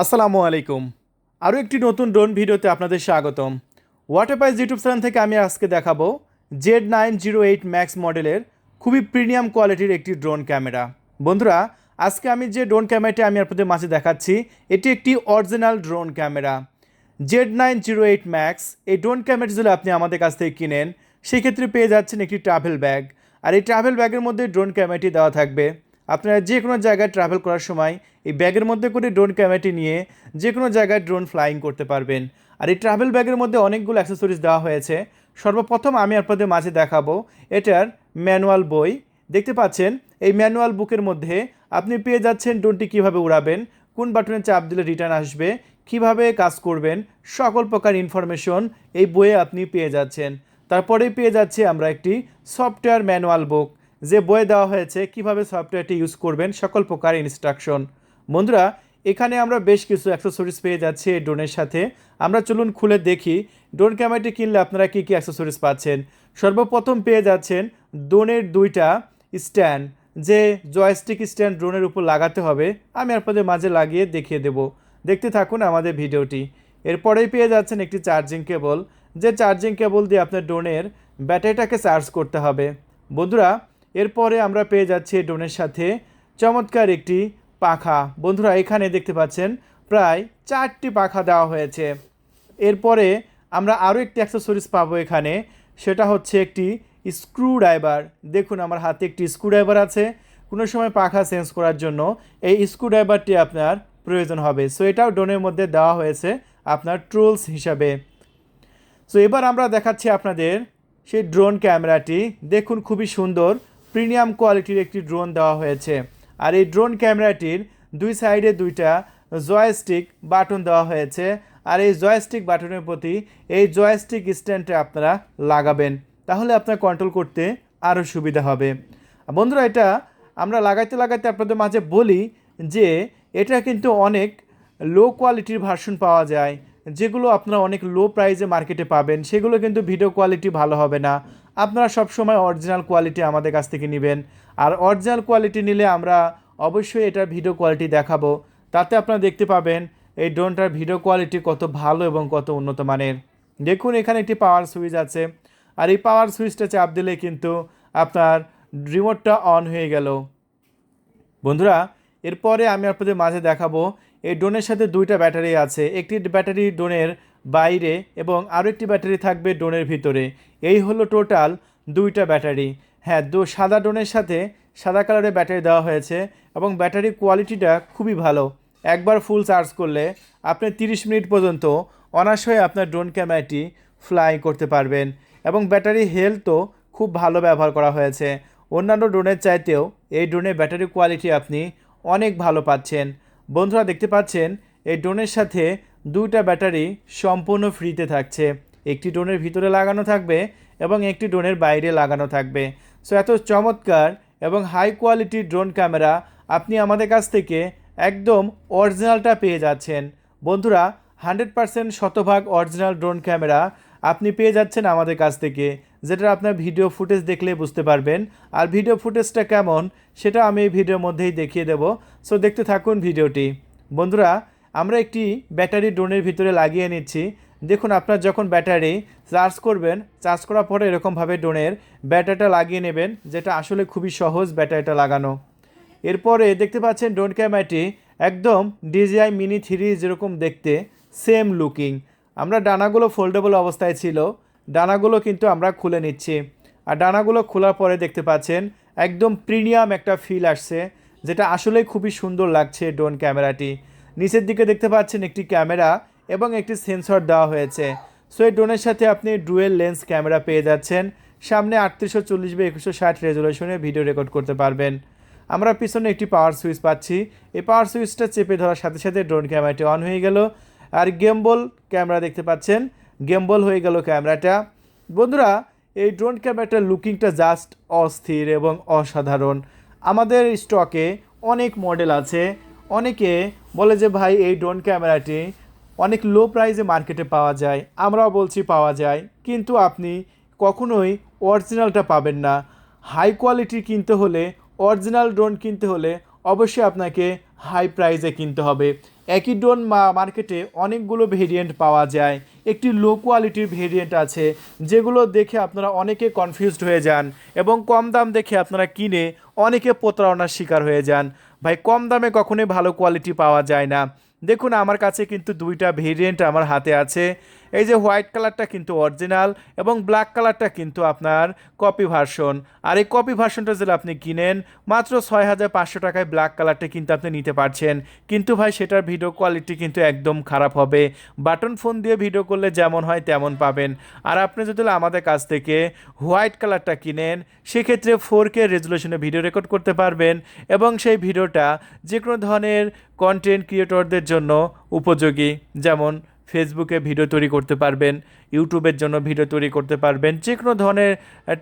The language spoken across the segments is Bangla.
আসসালামু আলাইকুম। আরও একটি নতুন ড্রোন ভিডিওতে আপনাদের স্বাগতম। ওয়াটারপাইজ ইউটিউব চ্যানেল থেকে আমি আজকে দেখাবো Z nine zero eight max মডেলের খুবই প্রিমিয়াম কোয়ালিটির একটি ড্রোন ক্যামেরা। বন্ধুরা, আজকে আমি যে ড্রোন ক্যামেরাটি আমি আপনাদের মাঝে দেখাচ্ছি, এটি একটি original drone camera. Z nine zero eight max এই ড্রোন ক্যামেরাটি যদি আপনি আমাদের কাছ থেকে কিনেন, সেক্ষেত্রে পেয়ে যাচ্ছেন একটি ট্রাভেল ব্যাগ আর এই ট্রাভেল ব্যাগের মধ্যে ড্রোন ক্যামেরাটি দেওয়া থাকবে। আপনারা যে কোনো জায়গায় ট্রাভেল করার সময় এই ব্যাগের মধ্যে করে ড্রোন ক্যামেরাটি নিয়ে যে কোনো জায়গায় ড্রোন ফ্লাইং করতে পারবেন। আর এই ট্রাভেল ব্যাগের মধ্যে অনেকগুলো অ্যাক্সেসরিজ দেওয়া হয়েছে। সর্বপ্রথম আমি আপনাদের মাঝে দেখাবো এটার ম্যানুয়াল বই। দেখতে পাচ্ছেন, এই ম্যানুয়াল বুকের মধ্যে আপনি পেয়ে যাচ্ছেন ড্রোনটি কীভাবে উড়াবেন, কোন বাটনে চাপ দিলে রিটার্ন আসবে, কীভাবে কাজ করবেন, সকল প্রকার ইনফরমেশন এই বইয়ে আপনি পেয়ে যাচ্ছেন। তারপরেই পেয়ে যাচ্ছি আমরা একটি সফটওয়্যার ম্যানুয়াল বুক যে বইয়ে দেওয়া হয়েছে, কীভাবে সফটওয়্যারটি ইউজ করবেন, সকল প্রকার ইনস্ট্রাকশন বন্ধুরা, এখানে আমরা বেশ কিছু অ্যাক্সেসরিজ পেয়ে যাচ্ছি এই ড্রোনের সাথে। আমরা চলুন খুলে দেখি, ড্রোন ক্যামেরাটি কিনলে আপনারা কী কী অ্যাক্সেসরিজ পাচ্ছেন? সর্বপ্রথম পেয়ে যাচ্ছেন ড্রোনের দুইটা স্ট্যান্ড, যে জয়স্টিক স্ট্যান্ড ড্রোনের উপর লাগাতে হবে। আমি আপনাদের মাঝে লাগিয়ে দেখিয়ে দেব। দেখতে থাকুন আমাদের ভিডিওটি। এরপরেই পেয়ে যাচ্ছেন একটি চার্জিং কেবল যে চার্জিং কেবল দিয়ে আপনার ড্রোনের ব্যাটারিটাকে চার্জ করতে হবে। বন্ধুরা এরপরে আমরা পেয়ে যাচ্ছি এই ড্রোনের সাথে চমৎকার একটি পাখা। বন্ধুরা, এখানে দেখতে পাচ্ছেন প্রায় চারটি পাখা দেওয়া হয়েছে। এরপরে আমরা আরও একটি অ্যাক্সেসরিজ পাবো এখানে। সেটা হচ্ছে একটি স্ক্রু ড্রাইভার দেখুন, আমার হাতে একটি স্ক্রু ড্রাইভার আছে। কোনো সময় পাখা চেঞ্জ করার জন্য এই স্ক্রু ড্রাইভারটি আপনার প্রয়োজন হবে। সো এটাও ড্রোনের মধ্যে দেওয়া হয়েছে আপনার টুলস হিসাবে। সো এবার আমরা দেখাচ্ছি আপনাদের সেই ড্রোন ক্যামেরাটি। দেখুন, খুবই সুন্দর। প্রিমিয়াম কোয়ালিটির একটি ড্রোন দেওয়া হয়েছে। আর এই ড্রোন ক্যামেরাটির দুই সাইডে দুইটা জয়স্টিক বাটন দেওয়া হয়েছে। আর এই জয়স্টিক বাটনের প্রতি এই জয়স্টিক স্ট্যান্ডটা আপনারা লাগাবেন। তাহলে আপনার কন্ট্রোল করতে আরও সুবিধা হবে। বন্ধুরা, এটা আমরা লাগাইতে লাগাইতে আপনাদের মাঝে বলি যে, এটা কিন্তু অনেক লো কোয়ালিটির ভার্সন পাওয়া যায়। যেগুলো আপনারা অনেক লো প্রাইসে মার্কেটে পাবেন। সেগুলো কিন্তু ভিডিও কোয়ালিটি ভালো হবে না। আপনারা সবসময় অরিজিনাল কোয়ালিটি আমাদের কাছ থেকে নেবেন। আর অরিজিনাল কোয়ালিটি নিলে আমরা অবশ্যই এটার ভিডিও কোয়ালিটি দেখাবো। তাতে আপনারা দেখতে পাবেন এই ড্রোনটার ভিডিও কোয়ালিটি কত ভালো এবং কত উন্নত মানের। দেখুন, এখানে একটি পাওয়ার সুইচ আছে। আর এই পাওয়ার সুইচটা চাপ দিলে কিন্তু আপনার রিমোটটা অন হয়ে গেল। বন্ধুরা, এরপরে আমি আপনাদের মাঝে দেখাবো, এই ড্রোনের সাথে দুইটা ব্যাটারি আছে। একটি ব্যাটারি ড্রোনের বাইরে এবং আরও একটি ব্যাটারি থাকবে ড্রোনের ভিতরে। এই হলো টোটাল দুইটা ব্যাটারি। হ্যাঁ দু, সাদা ড্রোনের সাথে সাদা কালারের ব্যাটারি দেওয়া হয়েছে এবং ব্যাটারি কোয়ালিটিটা খুবই ভালো। একবার ফুল চার্জ করলে আপনি তিরিশ মিনিট পর্যন্ত অনায়াসে আপনার ড্রোন ক্যামেরাটি ফ্লাই করতে পারবেন এবং ব্যাটারি হেলথও খুব ভালো ব্যবহার করা হয়েছে। অন্যান্য ড্রোনের চাইতেও এই ড্রোনের ব্যাটারি কোয়ালিটি আপনি অনেক ভালো পাচ্ছেন। বন্ধুরা, দেখতে পাচ্ছেন, এই ড্রোনের সাথে দুইটা ব্যাটারি সম্পূর্ণ ফ্রিতে থাকছে। একটি ড্রোনের ভিতরে লাগানো থাকবে এবং একটি ড্রোনের বাইরে লাগানো থাকবে। সো, এত চমৎকার এবং হাই কোয়ালিটির ড্রোন ক্যামেরা আপনি আমাদের কাছ থেকে একদম অরিজিনালটা পেয়ে যাচ্ছেন। বন্ধুরা, হান্ড্রেড পারসেন্ট শতভাগ অরিজিনাল ড্রোন ক্যামেরা আপনি পেয়ে যাচ্ছেন আমাদের কাছ থেকে যেটা আপনার ভিডিও ফুটেজ দেখলে বুঝতে পারবেন। আর ভিডিও ফুটেজটা কেমন, সেটা আমি এই ভিডিওর মধ্যেই দেখিয়ে দেব। সো, দেখতে থাকুন ভিডিওটি। বন্ধুরা আমরা একটি ব্যাটারি ড্রোনের ভিতরে লাগিয়ে নিচ্ছি। দেখুন, আপনার যখন ব্যাটারি চার্জ করবেন, চার্জ করার পরে এরকমভাবে ড্রোনের ব্যাটারিটা লাগিয়ে নেবেন, যেটা আসলে খুবই সহজ ব্যাটারিটা লাগানো। এরপরে দেখতে পাচ্ছেন ড্রোন ক্যামেরাটি একদম ডিজিআই মিনি থ্রি যেরকম দেখতে, সেম লুকিং। আমরা ডানাগুলো ফোল্ডেবল অবস্থায় ছিল, ডানাগুলো কিন্তু আমরা খুলে নিচ্ছি। আর ডানাগুলো খোলার পরে দেখতে পাচ্ছেন একদম প্রিমিয়াম একটা ফিল আসছে, যেটা আসলেই খুবই সুন্দর লাগছে ড্রোন ক্যামেরাটি। নিচের দিকে দেখতে পাচ্ছেন একটি ক্যামেরা এবং একটি সেন্সর দেওয়া হয়েছে। সো, এই ড্রোনের সাথে আপনি ডুয়েল লেন্স ক্যামেরা পেয়ে যাচ্ছেন। সামনে আটত্রিশশো চল্লিশ বা একুশশো ষাট রেজলিউশনে ভিডিও রেকর্ড করতে পারবেন। আমরা পিছনে একটি পাওয়ার সুইচ পাচ্ছি। এই পাওয়ার সুইচটা চেপে ধরার সাথে সাথে ড্রোন ক্যামেরাটি অন হয়ে গেল। আর গেমবল ক্যামেরা দেখতে পাচ্ছেন। গেমবল হয়ে গেল ক্যামেরাটা। বন্ধুরা, এই ড্রোন ক্যামেরাটার লুকিংটা জাস্ট অস্থির এবং অসাধারণ। আমাদের স্টকে অনেক মডেল আছে। অনেকে বলে যে, ভাই, এই ড্রোন ক্যামেরাটি অনেক লো প্রাইসে মার্কেটে পাওয়া যায়, আমরাও বলছি পাওয়া যায়, কিন্তু আপনি কখনোই অরিজিনালটা পাবেন না। হাই কোয়ালিটি কিনতে হলে অরিজিনাল ড্রোন কিনতে হলে অবশ্যই আপনাকে হাই প্রাইসে কিনতে হবে। একই ড্রোন মার্কেটে অনেকগুলো ভেরিয়েন্ট পাওয়া যায়, একটি লো কোয়ালিটির ভেরিয়েন্ট আছে, যেগুলো দেখে আপনারা অনেকে কনফিউজড হয়ে যান এবং কম দাম দেখে আপনারা কিনে অনেকে প্রতারণার শিকার হয়ে যান। ভাই, কম দামে কখনোই ভালো কোয়ালিটি পাওয়া যায় না। দেখুন, আমার কাছে কিন্তু দুইটা ভেরিয়েন্ট আমার হাতে আছে। এই যে হোয়াইট কালারটা কিন্তু অরিজিনাল এবং ব্ল্যাক কালারটা কিন্তু আপনার কপি ভার্সন। আর এই কপি ভার্সনটা যদি আপনি কিনেন, মাত্র ছয় হাজার পাঁচশো টাকায় ব্ল্যাক কালারটা কিন্তু আপনি নিতে পারছেন। কিন্তু ভাই, সেটার ভিডিও কোয়ালিটি কিন্তু একদম খারাপ হবে। বাটন ফোন দিয়ে ভিডিও করলে যেমন হয় তেমন পাবেন। আর আপনি যদি আমাদের কাছ থেকে হোয়াইট কালারটা কিনেন, সেক্ষেত্রে ফোর কে রেজুলেশনে ভিডিও রেকর্ড করতে পারবেন এবং সেই ভিডিওটা যে কোনো ধরনের কন্টেন্ট ক্রিয়েটরদের জন্য উপযোগী। যেমন ফেসবুকে ভিডিও তৈরি করতে পারবেন ইউটিউবের জন্য ভিডিও তৈরি করতে পারবেন যে কোনো ধরনের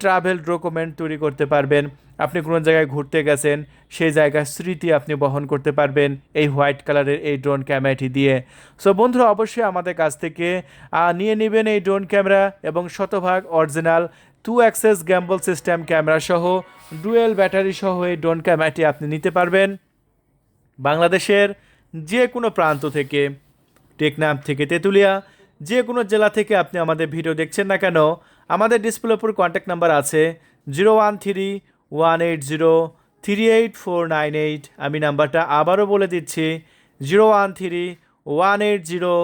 ট্রাভেল ডকুমেন্ট তৈরি করতে পারবেন। আপনি কোনো জায়গায় ঘুরতে গেছেন, সেই জায়গার স্মৃতি আপনি বহন করতে পারবেন এই হোয়াইট কালারের এই ড্রোন ক্যামেরাটি দিয়ে। সো বন্ধুরা, অবশ্যই আমাদের কাছ থেকে নিয়ে নেবেন এই ড্রোন ক্যামেরা এবং শতভাগ original two axis gimbal system camera সহ ডুয়েল ব্যাটারি সহ এই ড্রোন ক্যামেরাটি আপনি নিতে পারবেন। বাংলাদেশের যে কোনো প্রান্ত থেকে। টেকনাফ থেকে তেঁতুলিয়া। যে কোনো জেলা থেকে আপনি আমাদের ভিডিও দেখছেন না কেন, আমাদের ডিসপ্লের উপর কন্ট্যাক্ট নাম্বার আছে zero one three one eight zero three eight four nine eight আমি নাম্বারটা আবারও বলে দিচ্ছি zero one three one eight zero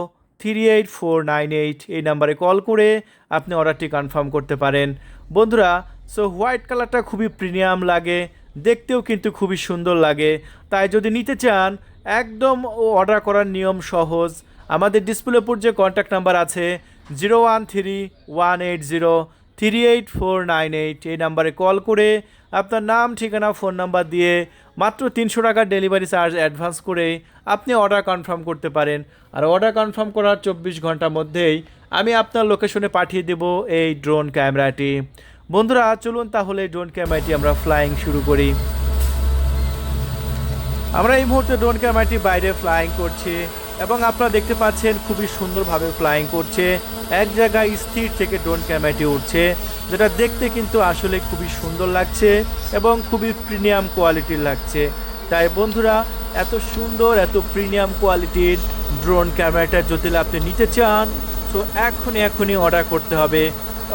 three eight four nine eight এই নাম্বারে কল করে আপনি অর্ডারটি কনফার্ম করতে পারেন। বন্ধুরা সো হোয়াইট কালারটা খুবই প্রিমিয়াম লাগে, দেখতেও কিন্তু খুবই সুন্দর লাগে। তাই যদি নিতে চান, একদম অর্ডার করার নিয়ম সহজ। আমাদের ডিসপ্লের উপর যে কন্ট্যাক্ট নাম্বার আছে zero one three one eight zero three eight four nine eight এই নাম্বারে কল করে আপনার নাম, ঠিকানা ফোন নাম্বার দিয়ে মাত্র তিনশো টাকার ডেলিভারি চার্জ অ্যাডভান্স করে আপনি অর্ডার কনফার্ম করতে পারেন। আর অর্ডার কনফার্ম করার চব্বিশ ঘণ্টার মধ্যেই আমি আপনার লোকেশনে পাঠিয়ে দেব এই ড্রোন ক্যামেরাটি বন্ধুরা, চলুন তাহলে ড্রোন ক্যামেরাটি আমরা ফ্লাইং শুরু করি। আমরা এই মুহূর্তে ড্রোন ক্যামেরাটি বাইরে ফ্লাইং করছি। এবং আপনারা দেখতে পাচ্ছেন খুবই সুন্দরভাবে ফ্লাইং করছে। এক জায়গায় স্থির থেকে ড্রোন ক্যামেরাটি উঠছে যেটা দেখতে কিন্তু আসলে খুবই সুন্দর লাগছে এবং খুবই প্রিমিয়াম কোয়ালিটির লাগছে। তাই বন্ধুরা, এত সুন্দর, এত প্রিমিয়াম কোয়ালিটির ড্রোন ক্যামেরাটা যদি আপনি নিতে চান, তো এখনই এখনই অর্ডার করতে হবে।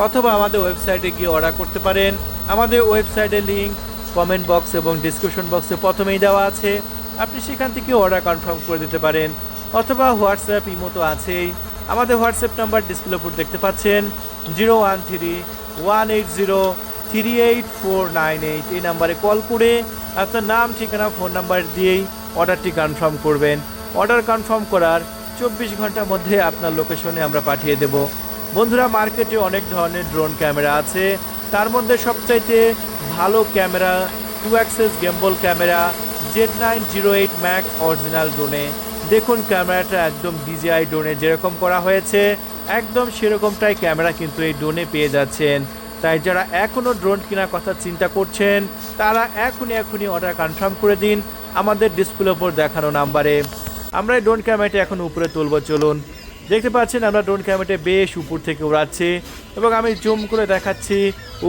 অথবা আমাদের ওয়েবসাইটে গিয়ে অর্ডার করতে পারেন। আমাদের ওয়েবসাইটের লিঙ্ক কমেন্ট বক্স এবং ডিসক্রিপশন বক্সে প্রথমেই দেওয়া আছে। আপনি সেখান থেকে অর্ডার কনফার্ম করে দিতে পারেন। অথবা হোয়াটসঅ্যাপ ইমো তো আছেই। আমাদের হোয়াটসঅ্যাপ নাম্বার ডিসপ্লে উপর দেখতে পাচ্ছেন। Zero one three one eight zero three eight four nine eight এই নাম্বারে কল করে আপনার নাম, ঠিকানা, ফোন নাম্বার দিয়েই অর্ডারটি কনফার্ম করবেন। অর্ডার কনফার্ম করার চব্বিশ ঘণ্টার মধ্যে আপনার লোকেশনে আমরা পাঠিয়ে দেব। বন্ধুরা, মার্কেটে অনেক ধরনের ড্রোন ক্যামেরা আছে। তার মধ্যে সবচাইতে ভালো camera, two axis gimbal camera, Z nine zero eight max original ড্রোনে। দেখুন ক্যামেরাটা একদম ডিজিআই ড্রোনে যেরকম করা হয়েছে, একদম সেরকমটাই ক্যামেরা কিন্তু এই ড্রোনে পেয়ে যাচ্ছেন। তাই যারা এখনও ড্রোন কেনার কথা চিন্তা করছেন, তারা এখনই এখনই অর্ডার কনফার্ম করে দিন আমাদের ডিসপ্লে ওপর দেখানো নাম্বারে আমরা এই ড্রোন ক্যামেরাটা এখন উপরে তুলব, চলুন। দেখতে পাচ্ছেন আমরা ড্রোন ক্যামেরাটা বেশ উপর থেকে উড়াচ্ছি এবং আমি জুম করে দেখাচ্ছি,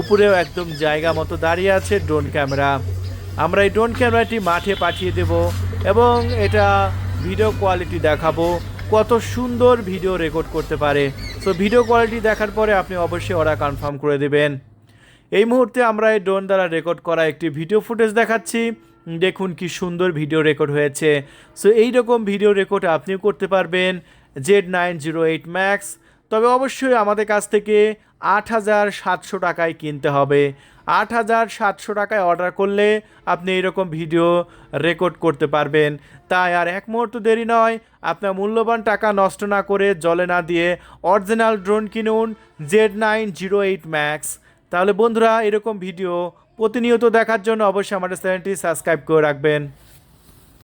উপরেও একদম জায়গা মতো দাঁড়িয়ে আছে ড্রোন ক্যামেরা আমরা এই ড্রোন ক্যামেরাটি মাঠে পাঠিয়ে দেব এবং এটা ভিডিও কোয়ালিটি দেখাবো, কত সুন্দর ভিডিও রেকর্ড করতে পারে। সো ভিডিও কোয়ালিটি দেখার পরে আপনি অবশ্যই ওরা কনফার্ম করে দেবেন। এই মুহূর্তে আমরা এই ড্রোন দ্বারা রেকর্ড করা একটি ভিডিও ফুটেজ দেখাচ্ছি। দেখুন কি সুন্দর ভিডিও রেকর্ড হয়েছে। সো এই রকম ভিডিও রেকর্ড আপনিও করতে পারবেন Z nine zero eight max তবে অবশ্যই আমাদের কাছ থেকে আট হাজার সাতশো টাকায় কিনতে হবে। আট হাজার সাতশো টাকায় অর্ডার করলে আপনি এরকম ভিডিও রেকর্ড করতে পারবেন। তাই আর এক মুহূর্ত দেরি নয়, আপনার মূল্যবান টাকা নষ্ট না করে জলে না দিয়ে অরিজিনাল ড্রোন কিনুন Z nine zero eight max. তাহলে বন্ধুরা, এরকম ভিডিও প্রতিনিয়ত দেখার জন্য অবশ্যই আমাদের চ্যানেলটি সাবস্ক্রাইব করে রাখবেন।